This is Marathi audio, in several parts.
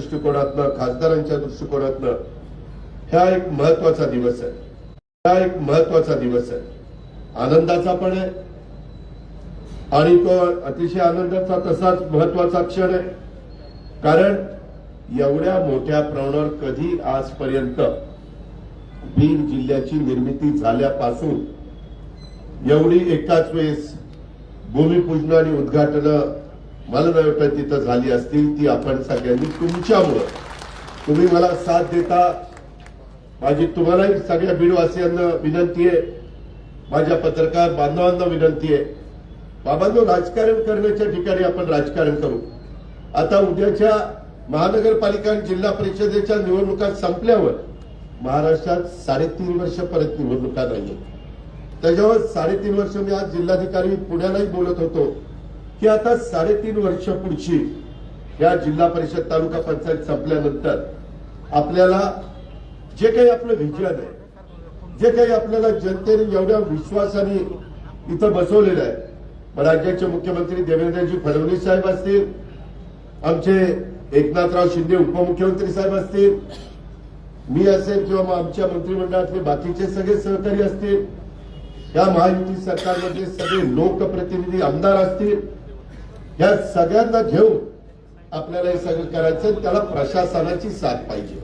दृष्टिकोनातनं खासदारांच्या दृष्टिकोनातनं ह्या एक महत्त्वाचा दिवस आहे. हा एक महत्त्वाचा दिवस आहे. आनंदाचा पण आहे. आणि तो अतिशय आनंदाचा तसाच महत्त्वाचा क्षण आहे. कारण एवढ्या मोठ्या प्रमाणावर कधी आजपर्यंत बीड जिल्ह्याची निर्मिती झाल्यापासून एवढी एकाच वेळेस भूमिपूजन आणि उद्घाटन मला नाही वाटत तिथं झाली असतील ती आपण सगळ्यांनी तुमच्यामुळं. तुम्ही मला साथ देता. माझी तुम्हालाही सगळ्या बीडवासियांना विनंती आहे. माझ्या पत्रकार बांधवांना विनंती आहे. बाबांनो राजकारण करण्याच्या ठिकाणी आपण राजकारण करू. आता उद्याच्या महानगरपालिका आणि जिल्हा परिषदेच्या निवडणुका संपल्यावर महाराष्ट्रात साडेतीन वर्ष परत निवडणुका नाही त्याच्यावर साडेतीन वर्ष मी आज जिल्हाधिकारी पुण्यालाही बोलत होतो. की आता साडेतीन वर्ष पुढची या जिल्हा परिषद तालुका पंचायत संपल्यानंतर आपल्याला जे काही आपलं विजन आहे जे काही आपल्याला जनतेने एवढ्या विश्वासाने इथं बसवलेलं आहे राज्याचे मुख्यमंत्री देवेंद्रजी फडणवीस साहेब असतील आमचे एकनाथराव शिंदे उपमुख्यमंत्री साहेब असतील मी असेल किंवा मग आमच्या मंत्रिमंडळातले बाकीचे सगळे सहकारी असतील या महायुती सरकारमध्ये सगळे लोकप्रतिनिधी आमदार असतील या सगळ्यांना घेऊन आपल्याला हे सगळं करायचं त्याला प्रशासनाची साथ पाहिजे.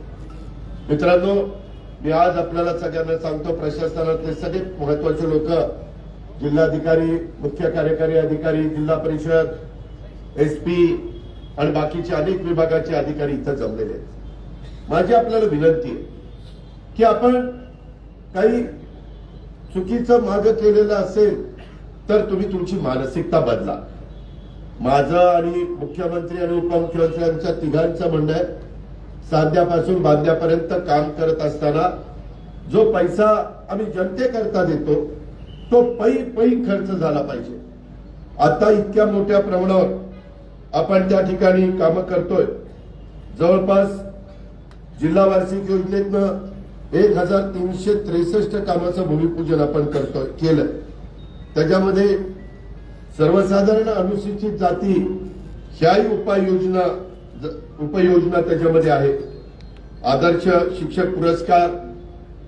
मित्रांनो मी आज आपल्याला सगळ्यांना सांगतो प्रशासनातले सगळे महत्त्वाचे लोक जिल्हाधिकारी मुख्य कार्यकारी अधिकारी जिल्हा परिषद एसपी आणि बाकीचे अनेक विभागाचे अधिकारी इथं जमलेले आहेत. माझी आपल्याला विनंती आहे की आपण काही चुकीचं मागं केलेलं असेल तर तुम्ही तुमची मानसिकता बदला. माझं आणि मुख्यमंत्री आणि उपमुख्यमंत्र्यांच्या तिघांचं म्हणणं आहे साध्यापासून बांध्यापर्यंत काम करत असताना जो पैसा आम्ही जनतेकरता देतो तो पै पै खर्च झाला पाहिजे. आता इतक्या मोठ्या प्रमाणावर आपण त्या ठिकाणी कामं करतोय. जवळपास जिल्हा वार्षिक योजनेतनं एक हजार तीनशे त्रेसष्ट कामाचं भूमिपूजन आपण करतोय केलं. त्याच्यामध्ये सर्वसाधारण अनुसूचित जाती ह्याही उपाययोजना ज- उपाययोजना त्याच्यामध्ये आहेत आदर्श शिक्षक पुरस्कार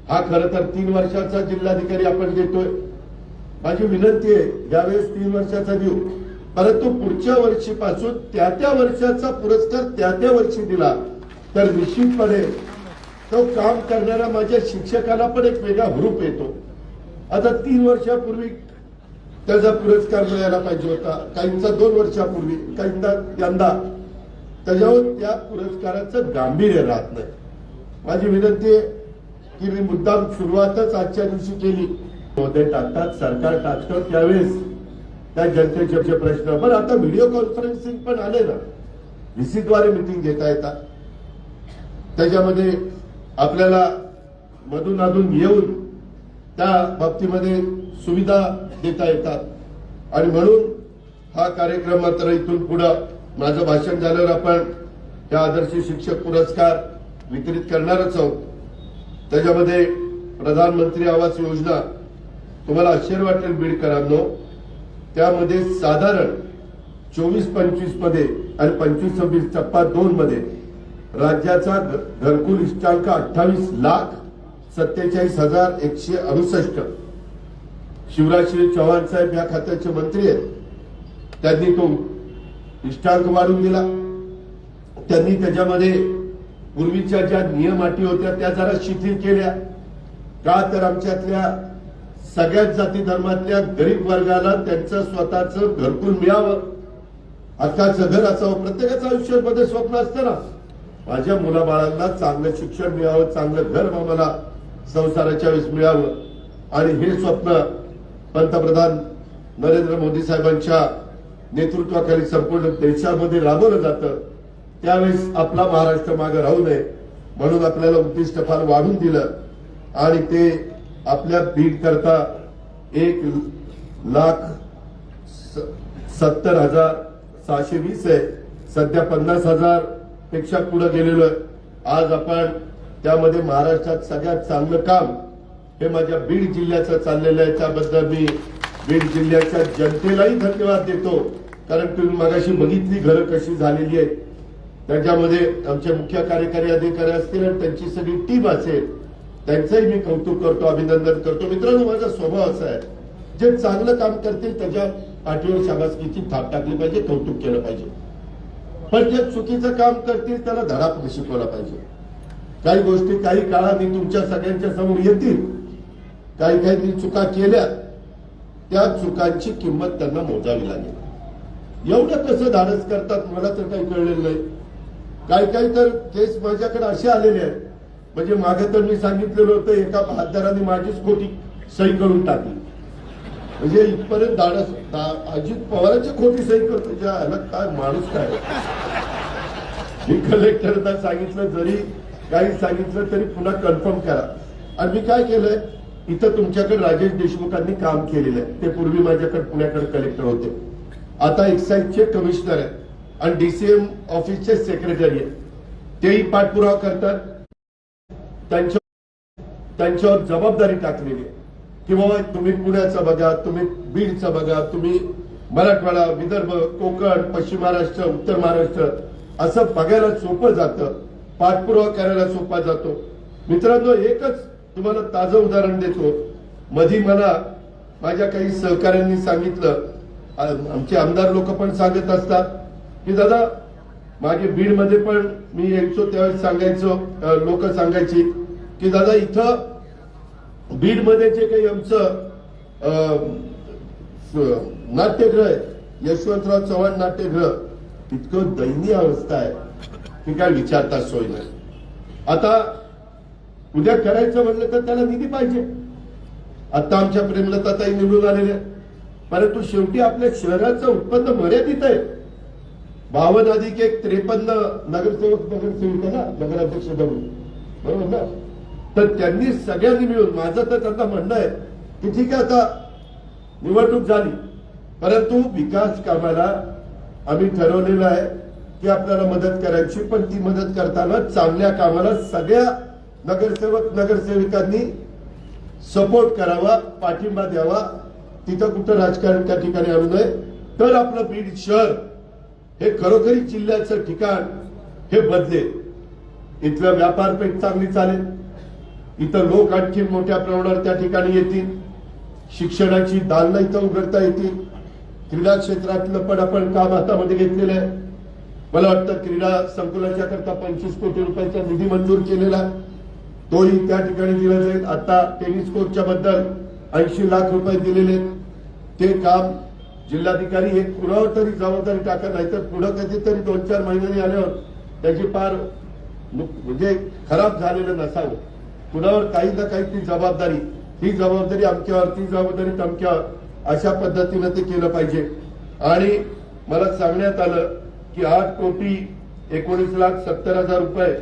हा खर तर तीन वर्षाचा जिल्हाधिकारी आपण देतोय. माझी विनंती आहे यावेळेस तीन वर्षाचा देऊ. परंतु पुढच्या वर्षीपासून त्या त्या वर्षाचा पुरस्कार त्या त्या वर्षी दिला. तर निश्चितपणे तो काम करणाऱ्या माझ्या शिक्षकाला पण एक वेगळा हुरूप येतो. आता तीन वर्षापूर्वी त्याचा पुरस्कार मिळायला पाहिजे होता. काहींचा दोन वर्षापूर्वी काहींना यंदा. त्याच्यावर त्या पुरस्काराचं गांभीर्य राहत नाही. माझी विनंती आहे की मी मुद्दाम सुरुवातच आजच्या दिवशी केली. होते टाकतात सरकार टाकतं त्यावेळेस त्या जनतेचे प्रश्न पण आता व्हिडिओ कॉन्फरन्सिंग पण आले ना. व्हीसीद्वारे मिटिंग घेता येतात. त्याच्यामध्ये आपल्याला मधून अधून येऊन त्या बाबतीमध्ये सुविधा देता येतात. आणि म्हणून हा कार्यक्रम मात्र इथून पुढं माझं भाषण झाल्यावर आपण त्या आदर्श शिक्षक पुरस्कार वितरित करणारच आहोत. त्याच्यामध्ये प्रधानमंत्री आवास योजना तुम्हाला आश्चर्य वाटेल बीडकरांनो त्यामध्ये साधारण चोवीस पंचवीसमध्ये आणि पंचवीस सव्वीस टप्पा दोन मध्ये राज्याचा घ- घरकुल इष्टांक अठ्ठावीस लाख सत्तेचाळीस हजार एकशे अडुसष्ट. शिवराजश्री चव्हाण साहेब या खात्याचे मंत्री आहेत. त्यांनी तो इष्टांक वाढून दिला. त्यांनी त्याच्यामध्ये पूर्वीच्या ज्या नियम अटी होत्या त्या जरा शिथिल केल्या. का तर आमच्यातल्या सगळ्याच जाती धर्मातल्या गरीब वर्गाला त्यांचं स्वतःचं घरकुल मिळावं. हक्काचं घर असावं. प्रत्येकाचं आयुष्यामध्ये स्वप्न असतं ना माझ्या मुलाबाळांना चांगलं शिक्षण मिळावं चांगलं घर मला संसाराच्या वेळेस मिळावं. आणि हे स्वप्न पंतप्रधान नरेंद्र मोदी साहेबांच्या नेतृत्वाखाली संपूर्ण देशामध्ये राबवलं जातं त्यावेळेस आपला महाराष्ट्र मागे राहू नये म्हणून आपल्याला उद्दिष्ट फार वाढून दिलं. आणि ते आपल्या बीड करता एक लाख स- सत्तर हजार सहाशे वीस आहे. सध्या पन्नास हजारपेक्षा पुढे गेलेलो आहे. आज आपण त्यामध्ये महाराष्ट्रात सगळ्यात चांगलं काम हे माझ्या बीड जिल्ह्याचं चाललेलं आहे. त्याबद्दल मी बीड जिल्ह्याच्या जनतेलाही धन्यवाद देतो. कारण तुम्ही मगाशी बघितली घरं कशी झालेली आहेत. त्याच्यामध्ये आमचे मुख्य कार्यकारी अधिकारी असतील आणि त्यांची सगळी टीम असेल. त्यांचंही मी कौतुक करतो अभिनंदन करतो. मित्रांनो माझा स्वभाव असा आहे. जे चांगलं काम करतील त्याच्या पाठीवर शाबासकीची थाप टाकली पाहिजे कौतुक केलं पाहिजे. पण जे चुकीचं काम करतील त्याला धडा शिकवला पाहिजे. काही गोष्टी काही काळात तुमच्या सगळ्यांच्या समोर येतील. काही काही चुका केल्या त्या चुकांची किंमत त्यांना मोजावी लागेल. एवढं कसं धाडस करतात मला तर काही कळलेलं नाही. काही काही तर केस माझ्याकडे असे आलेले आहेत. म्हणजे मागे तर मी सांगितलेलं होतं एका बहादराने माझीच खोटी सही करून टाकली. म्हणजे इथपर्यंत धाडस दा- अजित पवारांची खोटी सही करतो ज्या ह्याला काय माणूस काय? मी कलेक्टरला सांगितलं जरी काही सांगितलं तरी पुन्हा कन्फर्म करा. आणि मी काय केलंय? इथं तुमच्याकडे राजेश देशमुखांनी काम केलेलं आहे. ते पूर्वी माझ्याकडे पुण्याकडे कलेक्टर होते. आता एक्साईजचे कमिशनर आहेत. आणि डीसीएम ऑफिसचे सेक्रेटरी आहेत. तेही पाठपुरावा करतात. त्यांच्या त्यांच्यावर जबाबदारी टाकलेली आहे. की बाबा तुम्ही पुण्याचा बघा तुम्ही बीडचं बघा तुम्ही मराठवाडा विदर्भ कोकण पश्चिम महाराष्ट्र उत्तर महाराष्ट्र असं बघायला सोपं जातं. पाठपुरावा करायला सोपा जातो. मित्रांनो एकच तुम्हाला ताजं उदाहरण देतो. मधी मला माझ्या काही सहकाऱ्यांनी सांगितलं. आमचे आमदार लोक पण सांगत असतात. की दादा मागे बीडमध्ये पण मी यायचो त्यावेळेस सांगायचो लोक सांगायची. की दादा इथं बीडमध्ये जे काही आमचं नाट्यगृह आहे यशवंतराव चव्हाण नाट्यगृह इतकं दयनीय अवस्था आहे. की काय विचारता सोय नाही. आता उद्या करायचं म्हणलं तर त्याला निधी पाहिजे. आता आमच्या प्रेमलताताई निवडून आलेल्या परंतु शेवटी आपल्या शहराचं उत्पन्न मर्यादित आहे. बावन अधिक एक त्रेपन्न नगरसेवक नगरसेविका ना नगराध्यक्ष म्हणून बरोबर ना? तर त्यांनी सगळ्यांनी मिळून माझं तर त्यांना म्हणणं आहे की ठीक आहे आता निवडणूक झाली. परंतु विकास कामाला आम्ही ठरवलेलं आहे की आपल्याला मदत करायची पण ती मदत करताना चांगल्या कामाला सगळ्या नगरसेवक नगरसेविकांनी सपोर्ट करावा पाठिंबा द्यावा. तिथं कुठं राजकारण त्या ठिकाणी आणू नये. तर आपलं बीड शहर हे खरोखरी जिल्ह्याचं ठिकाण हे बदले इथलं व्यापारपेठ चांगली चालेल. इथं लोक आणखी मोठ्या प्रमाणावर त्या ठिकाणी येतील. शिक्षणाची दालनं इथं उघडता येतील. क्रीडा क्षेत्रातलं पण आपण काम हातामध्ये घेतलेलं आहे. मला वाटतं क्रीडा संकुलाच्या करता पंचवीस कोटी रुपयाचा निधी मंजूर केलेला आहे. तोही त्या ठिकाणी दिला जाईल. आता टेनिस कोर्टच्या बद्दल ऐंशी लाख रुपये दिलेले आहेत. ते काम जिल्हाधिकारी हे कुणावर तरी जबाबदारी टाकत नाही तर पुढं कधीतरी दोन चार महिन्यांनी आल्यावर त्याची फार नुक- म्हणजे खराब झालेलं नसावं. कुणावर काही ना काही ती जबाबदारी ही जबाबदारी अमक्यावर ती जबाबदारी तमक्यावर अशा पद्धतीनं ते केलं पाहिजे. आणि मला सांगण्यात आलं की आठ कोटी एकोणीस लाख सत्तर हजार रुपये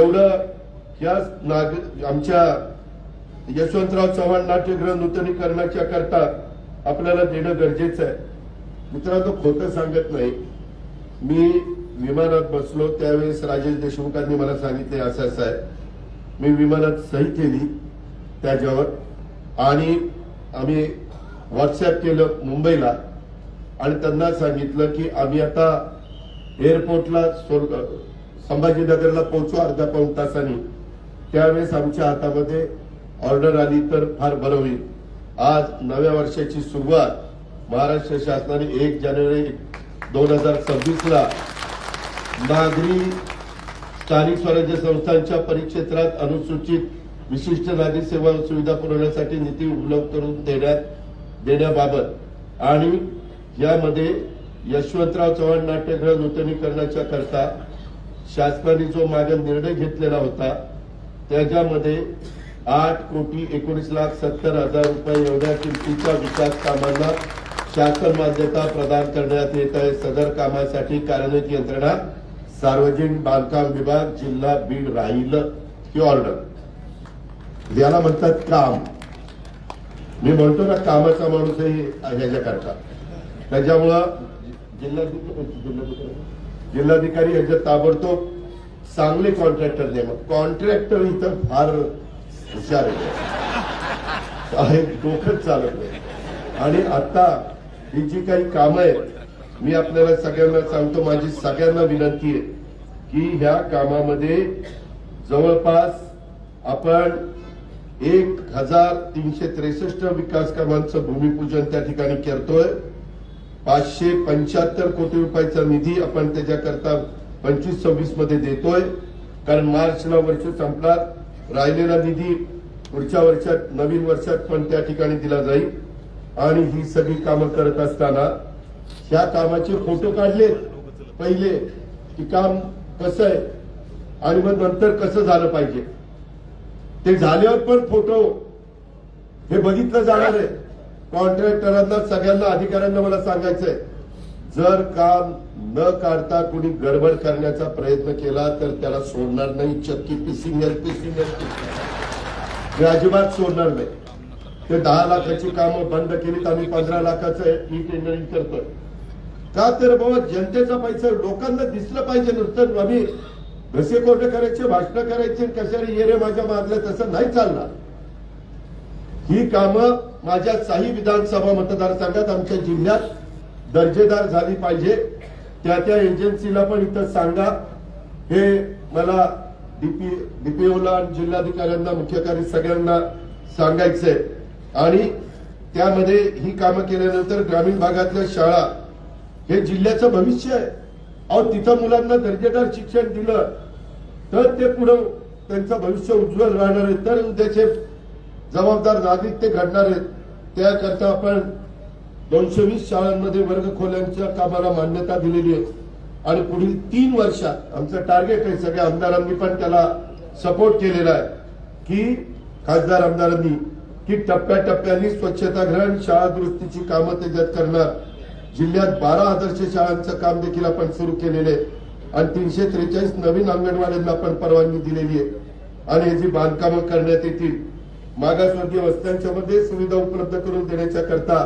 एवढं या नाग आमच्या यशवंतराव चव्हाण नाट्यगृह नूतनीकरणाच्या करता आपल्याला देणं गरजेचं आहे. मित्रांनो खोटं सांगत नाही. मी विमानात बसलो त्यावेळेस राजेश देशमुखांनी मला सांगितले असं असं आहे. मी विमानात सही केली त्याच्यावर. आणि आम्ही व्हॉट्सअप केलं मुंबईला. आणि त्यांना सांगितलं की आम्ही आता एअरपोर्टला संभाजीनगरला पोहोचू अर्धा पाऊण तासांनी. त्यावेळेस आमच्या हातामध्ये ऑर्डर आली तर फार बरं होईल. आज नव्या वर्षाची सुरुवात महाराष्ट्र शासनाने एक जानेवारी दोन हजार सव्वीसला नागरी स्थानिक स्वराज्य संस्थांच्या परिक्षेत्रात अनुसूचित विशिष्ट नागरी सेवा सुविधा पुरवण्यासाठी निधी उपलब्ध करून देण्यात देण्याबाबत आणि यामध्ये यशवंतराव चव्हाण नाट्यगृह नूतनीकरणाच्या करता शासनाने जो मागे निर्णय घेतलेला होता त्याच्यामध्ये आठ कोटी एकोणीस लाख सत्तर हजार रुपये एवढ्या किमतीच्या विकास कामांना शासन मान्यता प्रदान करण्यात येत आहे. सदर कामासाठी कार्यान्वित यंत्रणा सार्वजनिक बांधकाम विभाग जिल्हा बीड राहील ही ऑर्डर. याला म्हणतात काम. मी म्हणतो ना कामाचा माणूस आहे ह्याच्याकरता त्याच्यामुळं जिल्हाधिकारी जिल्हाधिकारी यांच्या ताबडतोब चांगले कॉन्ट्रॅक्टर नेमा कॉन्ट्रॅक्टर इथं फार हुशार आहे. डोकंच चालत नाही. आणि आता ही जी काही कामं आहेत मी आपल्याला सगळ्यांना सांगतो माझी सगळ्यांना विनंती आहे की ह्या कामामध्ये जवळपास आपण एक हजार तीनशे त्रेसष्ट विकास कामांचं भूमिपूजन त्या ठिकाणी करतोय. पाचशे पंच्याहत्तर कोटी रुपयाचा निधी आपण त्याच्याकरता पंचवीस सव्वीसमध्ये देतोय. कारण मार्चला वर्ष संपणार. राहिलेला निधी पुढच्या वर्षात नवीन वर्षात पण त्या ठिकाणी दिला जाईल. आणि ही सगळी कामं करत असताना ह्या कामाचे फोटो काढले पहिले की काम कसं आहे आणि मग नंतर कसं झालं पाहिजे. ते झाल्यावर पण फोटो हे बघितलं जाणार आहे. कॉन्ट्रॅक्टरांना सगळ्यांना अधिकाऱ्यांना मला सांगायचंय. जर काम न काढता कुणी गडबड करण्याचा प्रयत्न केला तर त्याला सोडणार नाही. चक्की पिसिंग पिसिंग मी अजिबात सोडणार नाही. ते दहा लाखाची कामं बंद केलीत आम्ही पंधरा लाखाचं ई टेंडरिंग करतोय. का तर बाबा जनतेचा पैसा लोकांना दिसलं पाहिजे नुसतं. आम्ही घसे कोरडे करायचे भाषण करायचे कशाने ये रे माझ्या मागल्या तसं नाही चालणार. ही कामं माझ्या साही विधानसभा मतदारसंघात आमच्या जिल्ह्यात दर्जेदार झाली पाहिजे. त्या त्या एजन्सीला पण इथं सांगा. हे मला डीपी डीपीओला जिल्हाधिकाऱ्यांना मुख्य कार्य सगळ्यांना सांगायचंय. आणि त्यामध्ये ही कामं केल्यानंतर ग्रामीण भागातल्या शाळा हे जिल्ह्याचं भविष्य आहे. अहो तिथं मुलांना दर्जेदार शिक्षण दिलं तर ते पुढं त्यांचं भविष्य उज्ज्वल राहणार आहे. तर उद्याचे जबाबदार नागरिक ते घडणार आहेत. त्याकरता आपण दोनशे वीस शाळांमध्ये वर्ग खोल्यांच्या कामाला मान्यता दिलेली आहे. आणि पुढील तीन वर्षात आमचं टार्गेट आहे सगळ्या आमदारांनी पण त्याला सपोर्ट केलेला आहे. की खासदार आमदारांनी की टप्प्याटप्प्याने स्वच्छताग्रहण शाळा दुरुस्तीची कामं त्याच्यात करणार. जिल्ह्यात बारा आदर्श शाळांचं काम देखील आपण सुरू केलेले आहे. आणि तीनशे त्रेचाळीस नवीन अंगणवाड्यांना आपण परवानगी दिलेली आहे. आणि याची बांधकामं करण्यात येतील मागासवर्गीय वस्त्यांच्या मध्ये सुविधा उपलब्ध करून देण्याच्या करता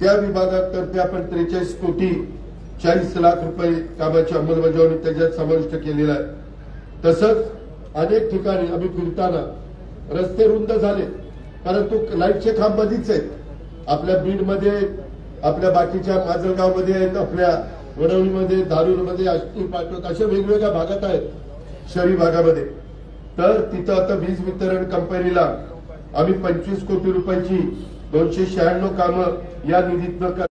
त्या विभागातर्फे आपण त्रेचाळीस कोटी चाळीस लाख रुपये कामाची अंमलबजावणी त्याच्यात समाविष्ट केलेला आहे. तसंच अनेक ठिकाणी आम्ही फिरताना रस्ते रुंद झाले परंतु लाईटचे खांब मधीच आहेत. आपल्या बीडमध्ये आपल्या बाकीच्या माजलगावमध्ये आहेत आपल्या वडवणीमध्ये धारूरमध्ये आष्टी पाटोद अशा वेगवेगळ्या भागात आहेत शहरी भागामध्ये. तर तिथं आता वीज वितरण कंपनीला आम्ही पंचवीस कोटी रुपयाची दोनशे शहाण्णव कामं या निधीतनं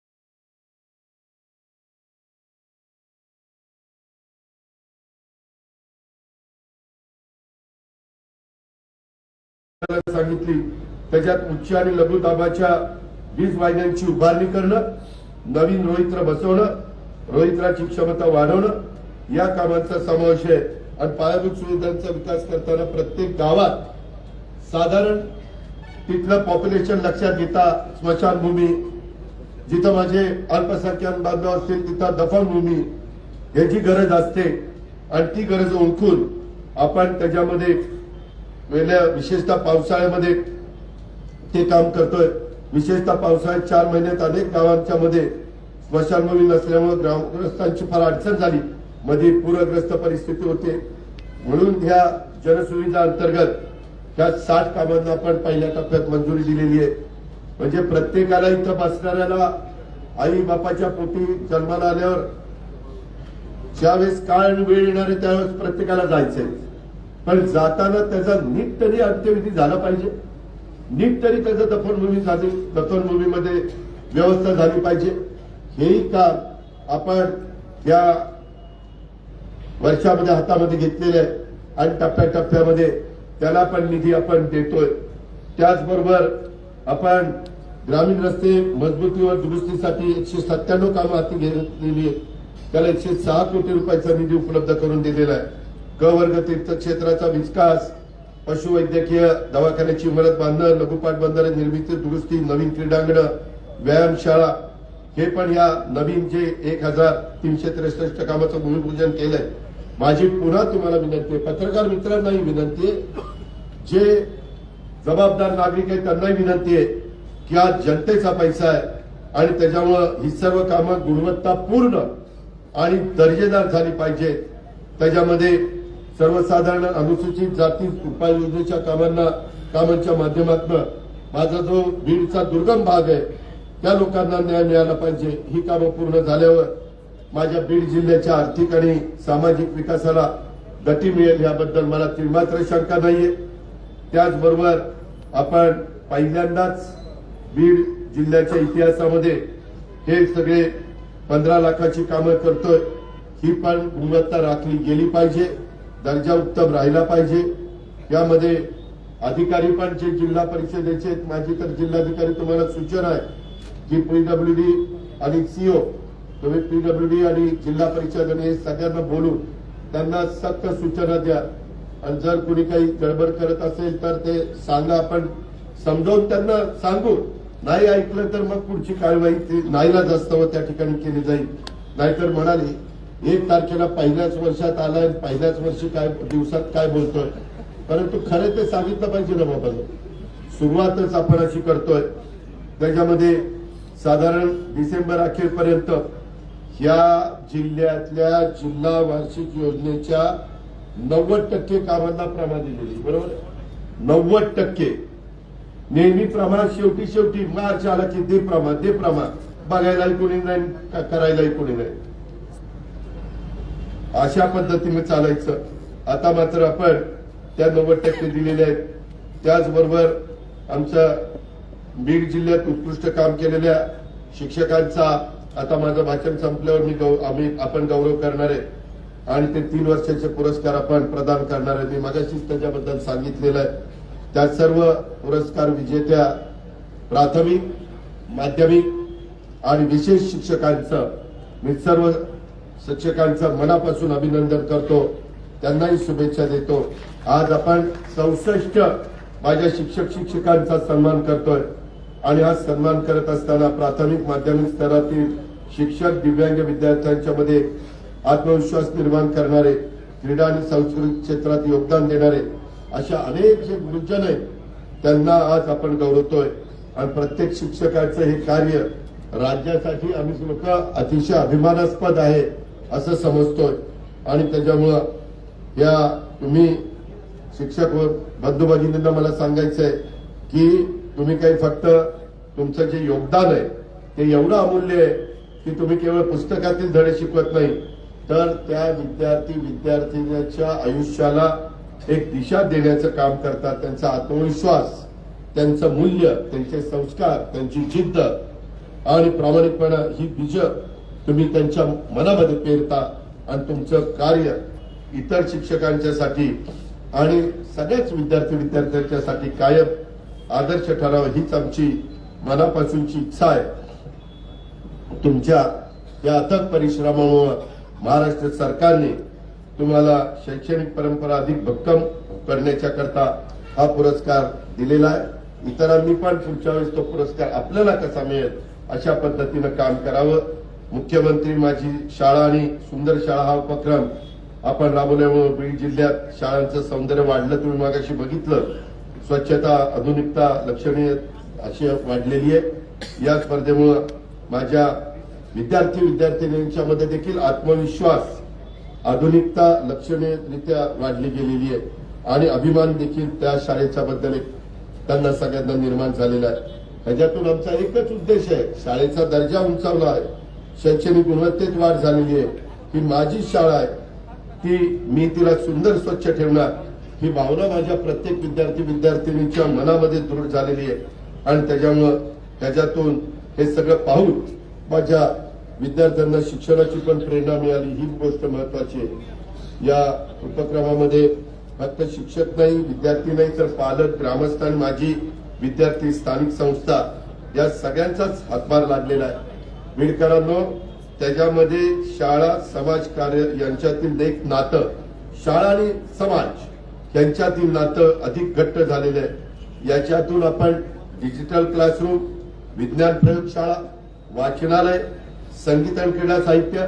सांगितली. त्याच्यात उच्च आणि लघु दाबाच्या वीज वाहिन्यांची उभारणी करणं नवीन रोहित्र बसवणं रोहित्राची क्षमता वाढवणं या कामांचा समावेश आहे. आणि पायाभूत सुविधांचा विकास करताना प्रत्येक गावात साधारण तिथलं पॉप्युलेशन लक्षात घेता स्मशानभूमी जिथं माझे अल्पसंख्याक बांधव असतील तिथं दफनभूमी याची गरज असते. आणि ती गरज ओळखून आपण त्याच्यामध्ये गेल्या विशेषतः पावसाळ्यामध्ये ते काम करतोय. विशेषतः पावसाळ्यात चार महिन्यात अनेक गावांच्या मध्ये स्मशानभूमी नसल्यामुळे ग्रामग्रस्तांची फार अडचण झाली. मध्ये पूरग्रस्त परिस्थिती होते. म्हणून ह्या जनसुविधा अंतर्गत ह्या साठ कामांना आपण पहिल्या टप्प्यात मंजुरी दिलेली आहे. म्हणजे प्रत्येकाला इथं बसणाऱ्याला आई बापाच्या पोटी जन्माला आल्यावर ज्यावेळेस काळ आणि वेळ येणार आहे त्यावेळेस प्रत्येकाला जायचंय. पण जाताना त्याचा नीट तरी अंत्यविधी झाला पाहिजे. नीट तरी त्याचं दफनभूमी झाली दफनभूमीमध्ये व्यवस्था झाली पाहिजे. हेही काम आपण या वर्षामध्ये हातामध्ये घेतलेलं आहे. आणि टप्प्याटप्प्यामध्ये त्याला पण निधी आपण देतोय. त्याचबरोबर आपण ग्रामीण रस्ते मजबूतीवर दुरुस्तीसाठी एकशे सत्त्याण्णव कामं हाती घेतलेली त्याला एकशे सहा कोटी रुपयाचा निधी उपलब्ध करून दिलेला आहे. क वर्ग तीर्थक्षेत्राचा विकास पशुवैद्यकीय दवाखान्याची इमारत बांधणं लघुपाट बंधारे निर्मिती दुरुस्ती नवीन क्रीडांगणं व्यायामशाळा हे पण या नवीन जे एक हजार तीनशे त्रेसष्ट कामाचं भूमिपूजन केलंय. माझी पुन्हा तुम्हाला विनंती आहे. पत्रकार मित्रांनाही विनंती आहे. जे जबाबदार नागरिक आहेत त्यांनाही विनंती आहे की हा जनतेचा पैसा आहे आणि त्याच्यामुळं ही सर्व कामं गुणवत्तापूर्ण आणि दर्जेदार झाली पाहिजे त्याच्यामध्ये सर्वसाधारण अनुसूचित जाती उपाययोजनेच्या कामांना कामांच्या माध्यमातून माझा जो बीडचा दुर्गम भाग आहे त्या लोकांना न्याय मिळाला पाहिजे. ही कामं पूर्ण झाल्यावर माझ्या बीड जिल्ह्याच्या आर्थिक आणि सामाजिक विकासाला गती मिळेल याबद्दल मला तिळमात्र शंका नाहीये. त्याचबरोबर आपण पहिल्यांदाच बीड जिल्ह्याच्या इतिहासामध्ये हे सगळे पंधरा लाखाची कामं करतोय. ही पण गुणवत्ता राखली गेली पाहिजे दर्जा उत्तम राहिला पाहिजे. यामध्ये अधिकारी पण जे जिल्हा परिषदेचे आहेत, माझी तर जिल्हाधिकारी तुम्हाला सूचना आहे. की पीडब्ल्यूडी आणि सीओ तुम्ही पीडब्ल्यू डी आणि जिल्हा परिषदेने हे सगळ्यांना बोलून त्यांना सक्त सूचना द्या. आणि जर कुणी काही गडबड करत असेल तर ते सांगा. आपण समजावून त्यांना सांगू नाही ऐकलं तर मग पुढची कारवाई ती जास्त असतं व त्या ठिकाणी केली जाईल. नाहीतर म्हणाले एक तारखेला पहिल्याच वर्षात आलाय पहिल्याच वर्षी काय दिवसात काय बोलतोय? परंतु खरं ते सांगितलं पाहिजे ना बाबा. सुरुवातच आपण अशी करतोय. त्याच्यामध्ये साधारण डिसेंबर अखेरपर्यंत या जिल्ह्यातल्या जिल्हा वार्षिक योजनेच्या नव्वद टक्के कामांना प्रमाण दिलेली बरोबर? नव्वद टक्के. नेहमी प्रमाण शेवटी शेवटी मार्च आला की दे प्रमाण दे प्रमाण. बघायलाही कोणी नाही करायलाही कोणी नाही. अशा पद्धतीने चालायचं. आता मात्र आपण त्या नव्वद टक्के दिलेले आहेत. त्याचबरोबर आमच्या बीड जिल्ह्यात उत्कृष्ट काम केलेल्या शिक्षकांचा आता माझं भाषण संपल्यावर मी गौ आम्ही आपण गौरव करणार आहे. आणि ते तीन वर्षाचे पुरस्कार आपण प्रदान करणार आहे. मी मगाशीच त्याच्याबद्दल सांगितलेलं आहे. त्या सर्व पुरस्कार विजेत्या प्राथमिक माध्यमिक आणि विशेष शिक्षकांचं मी सर्व शिक्षकांचं मनापासून अभिनंदन करतो. त्यांनाही शुभेच्छा देतो. आज आपण चौसष्ट माझ्या शिक्षक शिक्षकांचा सन्मान करतोय. आणि आज सन्मान करत असताना प्राथमिक माध्यमिक स्तरातील शिक्षक दिव्यांग विद्यार्थ्यांच्या मध्ये आत्मविश्वास निर्माण करणारे क्रीडा आणि सांस्कृतिक क्षेत्रात योगदान देणारे अशा अनेक जे गुरुजन आहेत त्यांना आज आपण गौरवतोय. आणि प्रत्येक शिक्षकाचं हे कार्य राज्यासाठी आम्ही लोक अतिशय अभिमानास्पद आहे असं समजतोय. आणि त्याच्यामुळं या तुम्ही शिक्षक व बंधू भगिनींना मला सांगायचं आहे की तुम्ही काही फक्त तुमचं जे योगदान आहे ते एवढं अमूल्य आहे की तुम्ही केवळ पुस्तकातील धडे शिकवत नाही तर त्या विद्यार्थी विद्यार्थिनीच्या आयुष्याला एक दिशा देण्याचं काम करतात. त्यांचा आत्मविश्वास त्यांचं मूल्य त्यांचे संस्कार त्यांची जिद्द आणि प्रामाणिकपणा ही बीज तुम्ही त्यांच्या मनामध्ये पेरता आणि तुमचं कार्य इतर शिक्षकांच्यासाठी आणि सगळ्याच विद्यार्थी विद्यार्थ्यांच्यासाठी कायम आदर्श ठरावं हीच आमची मनापासूनची इच्छा आहे. तुमच्या या अथक परिश्रमामुळे महाराष्ट्र सरकारने तुम्हाला शैक्षणिक परंपरा अधिक भक्कम करण्याच्या करता हा पुरस्कार दिलेला आहे. इतरांनी पण पुढच्या वेळेस तो पुरस्कार आपल्याला कसा मिळेल अशा पद्धतीनं काम करावं. मुख्यमंत्री माझी शाळा आणि सुंदर शाळा हा उपक्रम आपण राबवल्यामुळे बीड जिल्ह्यात शाळांचं सौंदर्य वाढलं. तुम्ही मागाशी बघितलं. स्वच्छता आधुनिकता लक्षणीय अशी वाढलेली आहे. या स्पर्धेमुळं माझ्या विद्यार्थी विद्यार्थिनींच्या मध्ये देखील आत्मविश्वास आधुनिकता लक्षणीयरित्या वाढली गेलेली आहे. आणि अभिमान देखील त्या शाळेच्या बद्दल एक त्यांना सगळ्यांना निर्माण झालेला आहे. ह्याच्यातून आमचा एकच उद्देश आहे. शाळेचा दर्जा उंचावला आहे. शैक्षणिक गुणवत्तेत वाढ झालेली आहे. ही माझी शाळा आहे. ती मी तिला सुंदर स्वच्छ ठेवणार. ही भावना माझ्या प्रत्येक विद्यार्थी विद्यार्थिनीच्या मनामध्ये दृढ झालेली आहे. आणि त्याच्यामुळं त्याच्यातून हे सगळं पाहून माझ्या विद्यार्थ्यांना शिक्षणाची पण प्रेरणा मिळाली. ही गोष्ट महत्वाची आहे. या उपक्रमामध्ये फक्त शिक्षक नाही विद्यार्थी नाही तर पालक ग्रामस्थ आणि माझी विद्यार्थी स्थानिक संस्था या सगळ्यांचाच हातभार लागलेला आहे. बीडकरांनो त्याच्यामध्ये शाळा समाज कार्य यांच्यातील एक नातं शाळा आणि समाज यांच्यातील नातं अधिक घट्ट झालेलं आहे. याच्यातून आपण डिजिटल क्लासरूम विज्ञान प्रयोगशाळा वाचनालय संगीत आणि क्रीडा साहित्य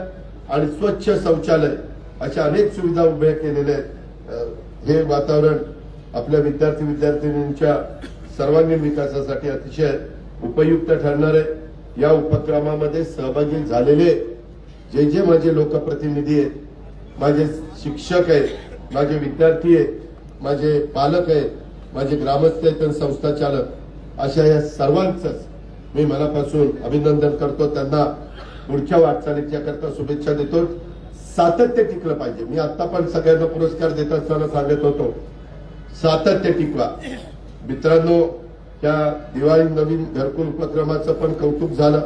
आणि स्वच्छ शौचालय अशा अनेक सुविधा उभ्या केलेल्या आहेत. हे वातावरण आपल्या विद्यार्थी विद्यार्थिनींच्या सर्वांगीण विकासासाठी अतिशय उपयुक्त ठरणार आहे. या उपक्रमामध्ये सहभागी झालेले जे जे माझे लोकप्रतिनिधी आहेत माझे शिक्षक आहेत माझे विद्यार्थी आहेत माझे पालक आहेत माझे ग्रामस्थ आहेत आणि संस्था चालक अशा या सर्वांचंच मी मनापासून अभिनंदन करतो. त्यांना पुढच्या वाटचालीच्या करता शुभेच्छा देतो सातत्य टिकलं पाहिजे. मी आता पण सगळ्यांना पुरस्कार देत असताना सांगत होतो. सातत्य टिकवा. मित्रांनो या दिवाळी नवीन घरकुल उपक्रमाचं पण कौतुक झालं.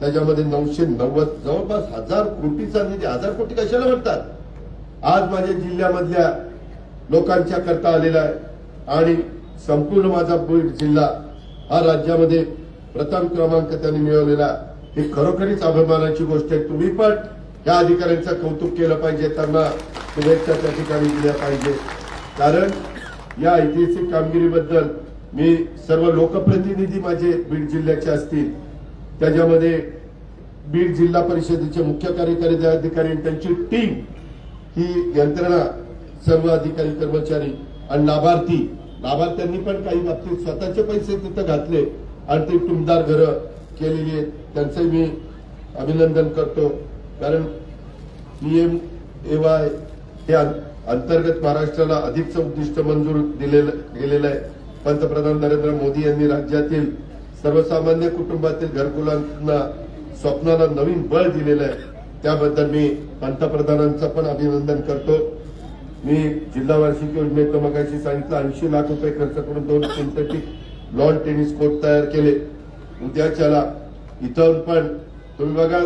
त्याच्यामध्ये नऊशे नव्वद जवळपास हजार कोटीचा निधी हजार कोटी कशाला म्हणतात? आज माझ्या जिल्ह्यामधल्या लोकांच्या करता आलेला आहे. आणि संपूर्ण माझा बीड जिल्हा हा राज्यामध्ये प्रथम क्रमांक त्यांनी मिळवलेला. ही खरोखरीच अभिमानाची गोष्ट आहे. तुम्ही पण या अधिकाऱ्यांचं कौतुक केलं पाहिजे. त्यांना शुभेच्छा त्या ठिकाणी दिल्या पाहिजे. कारण या ऐतिहासिक कामगिरीबद्दल मी सर्व लोकप्रतिनिधी माझे बीड जिल्ह्याचे असतील. त्याच्यामध्ये बीड जिल्हा परिषदेचे मुख्य कार्यकारी अधिकारी त्यांची टीम ही यंत्रणा सर्व अधिकारी कर्मचारी आणि लाभार्थी लाभार्थ्यांनी पण काही बाबतीत स्वतःचे पैसे तिथं घातले. आणि ते टुमदार घरं केलेली आहेत. त्यांचंही मी अभिनंदन करतो. कारण पीएम एवाय हे अंतर्गत महाराष्ट्राला अधिकचं उद्दिष्ट मंजूर दिलेलं गेलेलं आहे. पंतप्रधान नरेंद्र मोदी यांनी राज्यातील सर्वसामान्य कुटुंबातील घरकुलांना स्वप्नाला नवीन बळ दिलेलं आहे. त्याबद्दल मी पंतप्रधानांचं पण अभिनंदन करतो. मी जिल्हा वार्षिक योजनेत मगाशी सांगितलं ऐंशी लाख रुपये खर्च करून दोन सिंथेटिक लॉन टेनिस कोर्ट तयार केले. उद्याच्याला इथं पण तुम्ही बघा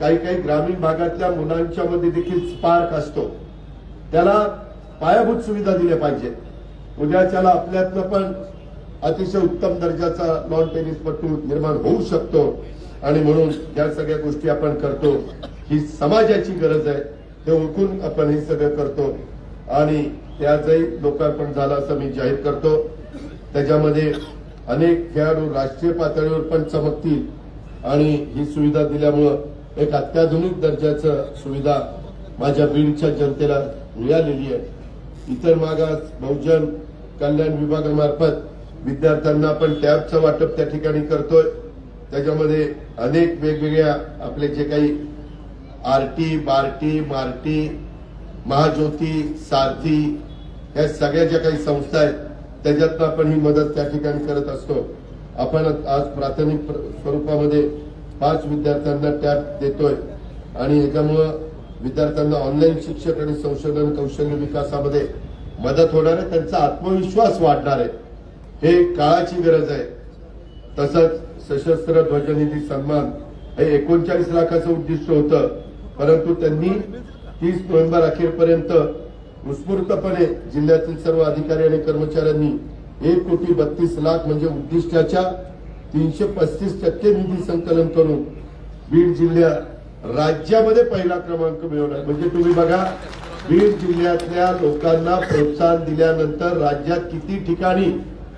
काही काही ग्रामीण भागातल्या मुलांच्या मध्ये देखील स्पार्क असतो. त्याला पायाभूत सुविधा दिल्या पाहिजे उद्याच्याला आपल्यातनं पण अतिशय उत्तम दर्जाचा लॉन टेनिसपटू निर्माण होऊ शकतो. आणि म्हणून या सगळ्या गोष्टी आपण करतो. ही समाजाची गरज आहे. ते ओळखून आपण हे सगळं करतो. आणि त्याचंही लोकार्पण झालं असं मी जाहीर करतो. त्याच्यामध्ये अनेक खेळाडू राष्ट्रीय पातळीवर पण चमकतील आणि ही सुविधा दिल्यामुळं एक अत्याधुनिक दर्जाचं सुविधा माझ्या बीडच्या जनतेला मिळालेली आहे. इतर मागास बहुजन कल्याण विभागामार्फत विद्यार्थ्यांना पण टॅबचं वाटप त्या ठिकाणी करतोय. त्याच्यामध्ये अनेक वेगवेगळ्या आपले जे काही आरटी बारटी मार्टी महाज्योती सारथी या सगळ्या ज्या काही संस्था आहेत त्याच्यातनं आपण ही मदत त्या ठिकाणी करत असतो. आपण आज प्राथमिक स्वरूपामध्ये पाच विद्यार्थ्यांना टॅब देतोय. आणि याच्यामुळं विद्यार्थ्यांना ऑनलाईन शिक्षक आणि संशोधन कौशल्य विकासामध्ये मदत होणार आहे त्यांचा आत्मविश्वास वाढणार आहे. हे काळाची गरज आहे. तसंच सशस्त्र ध्वजनिधी सन्मान हे एकोणचाळीस लाखाचं उद्दिष्ट होतं परंतु त्यांनी तीस नोव्हेंबर अखेरपर्यंत उत्स्फूर्तपणे जिल्ह्यातील सर्व अधिकारी आणि कर्मचाऱ्यांनी एक कोटी बत्तीस लाख म्हणजे उद्दिष्टाच्या तीनशे पस्तीस टक्के निधी संकलन करून बीड जिल्ह्यात राज्यामध्ये पहिला क्रमांक मिळवला. म्हणजे तुम्ही बघा बीड जिल्ह्यातल्या लोकांना प्रोत्साहन दिल्यानंतर राज्यात किती ठिकाणी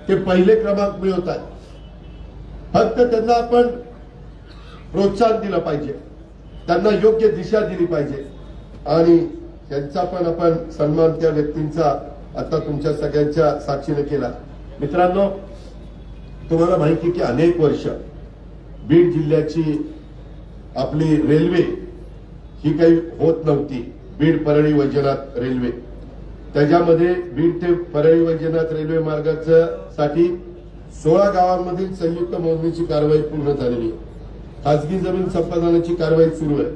ते पहिले क्रमांक मिळवतात. फक्त त्यांना आपण प्रोत्साहन दिलं पाहिजे. त्यांना योग्य दिशा दिली पाहिजे. आणि त्यांचा पण आपण सन्मान त्या व्यक्तींचा आता तुमच्या सगळ्यांच्या साक्षीने केला. मित्रांनो तुम्हाला माहिती की अनेक वर्ष बीड जिल्ह्याची आपली रेल्वे ही काही होत नव्हती. बीड परळी वैजनाथ रेल्वे. त्याच्यामध्ये बीड ते परळी वैजनाथ रेल्वे मार्गाच्या साठी सोळा गावांमधील संयुक्त मोजणीची कारवाई पूर्ण झालेली आहे. खासगी जमीन संपादनाची कारवाई सुरू आहे.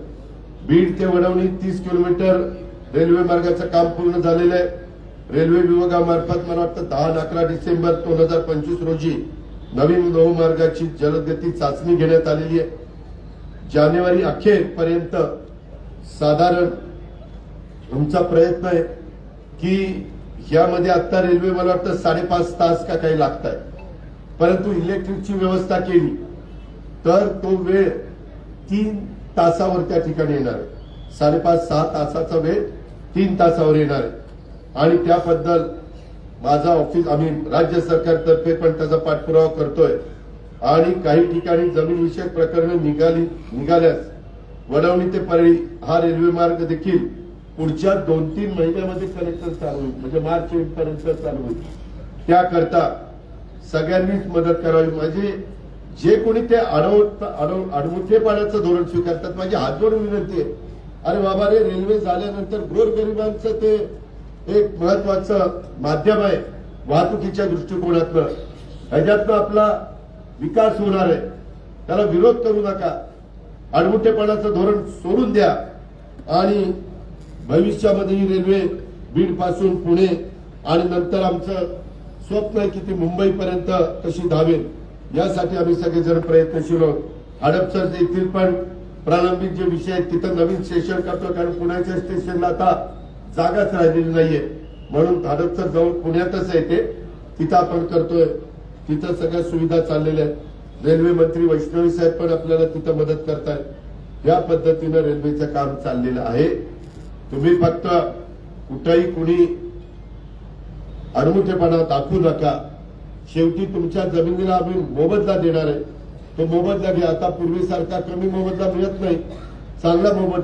बीड ते वडवणी तीस किलोमीटर रेल्वे मार्गाचं काम पूर्ण झालेलं आहे. रेल्वे विभागामार्फत मला वाटतं दहा आणि अकरा डिसेंबर दोन हजार पंचवीस रोजी नवीन लोहमार्गाची जलदगती चाचणी घेण्यात आलेली आहे. जानेवारी अखेरपर्यंत साधारण आमचा प्रयत्न आहे की यामध्ये आता रेल्वे मला वाटतं साडेपाच तास का काही लागत आहे परंतु इलेक्ट्रिकची व्यवस्था केली. तर तो वेळ तीन तासावर त्या ठिकाणी येणार आहे. साडेपाच सहा तासाचा वेळ तीन तासावर येणार आहे. आणि त्याबद्दल माझा ऑफिस आम्ही राज्य सरकारतर्फे पण त्याचा पाठपुरावा करतोय. आणि काही ठिकाणी जमीन विषयक निघाली निघाल्यास वडवणी ते परळी हा रेल्वे मार्ग देखील पुढच्या दोन तीन महिन्यामध्ये कनेक्शन चालू होईल. म्हणजे मार्च पर्यंत चालू होईल. त्याकरता सगळ्यांनीच मदत करावी. माझी जे कोणी ते अडव अडमुठेपणाचं धोरण स्वीकारतात माझी हात जोडून विनंती आहे. अरे बाबा रे रेल्वे झाल्यानंतर गोरगरिबांचं ते एक महत्वाचं माध्यम आहे वाहतुकीच्या दृष्टिकोनातनं ह्याच्यातनं आपला विकास होणार आहे. त्याला विरोध करू नका. अडमुठेपणाचं धोरण सोडून द्या. आणि भविष्यामध्ये ही रेल्वे बीडपासून पुणे आणि नंतर आमचं स्वप्न आहे की ती मुंबईपर्यंत कशी धावेल. यासाठी आम्ही सगळेजण प्रयत्नशील आहोत. हडपसर येथील पण प्रारंभिक जे विषय आहेत तिथं नवीन स्टेशन करतो कारण पुण्याच्या स्टेशनला आता जागाच राहिलेली नाहीये. म्हणून हडपसर जवळ पुण्यातच आहे ते. तिथं आपण करतोय. तिथं सगळ्या सुविधा चाललेल्या आहेत. रेल्वे मंत्री वैष्णवी साहेब पण आपल्याला तिथं मदत करतायत. या पद्धतीनं रेल्वेचं काम चाललेलं आहे. तुम्ही फक्त कुठंही कुणी अडमुठेपणा दाखवू नका. शेवटी तुमच्या जमिनीला आम्ही मोबदला देणार आहे. तो मोबदला घ्या. आता पूर्वीसारखा कमी मोबदला मिळत नाही. चांगला मोबदला